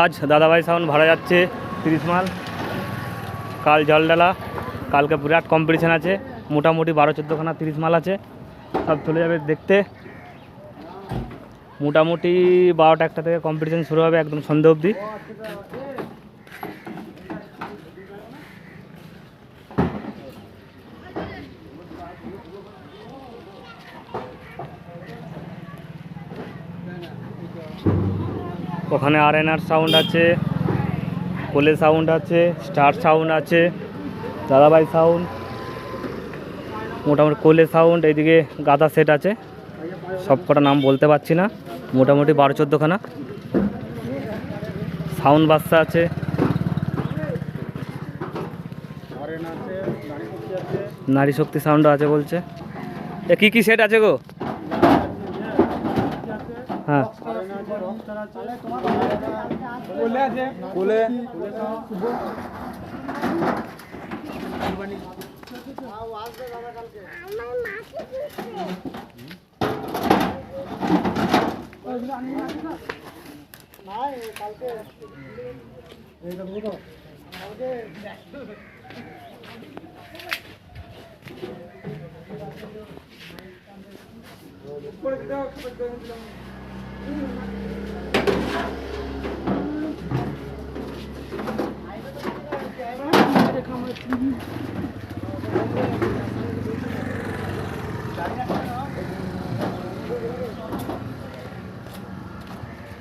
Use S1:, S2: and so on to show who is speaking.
S1: আজ দাদাভাই সাউন্ড ভাড়া যাচ্ছে তিরিশ মাল। কাল জলডালা, কালকে বিরাট কম্পিটিশান আছে, মোটামুটি বারো চোদ্দোখানা তিরিশ মাল আছে। সব চলে যাবে দেখতে। মোটামুটি বারোটা একটা থেকে কম্পিটিশান শুরু হবে একদম সন্ধে অবধি। ওখানে আর এন আর সাউন্ড আছে কোলে সাউন্ড আছে স্টার সাউন্ড আছে, দাদাভাই সাউন্ড মোটামুটি কোলে সাউন্ড এইদিকে গাদা সেট আছে। সব কটা নাম বলতে পারছি না, মোটামুটি বারো চোদ্দোখানা সাউন্ড বাচ্চা আছে। নারী শক্তি সাউন্ড আছে বলছে। এ কী কী সেট আছে গো? হ্যাঁ।
S2: কুলে করে দিতে হবে Thank.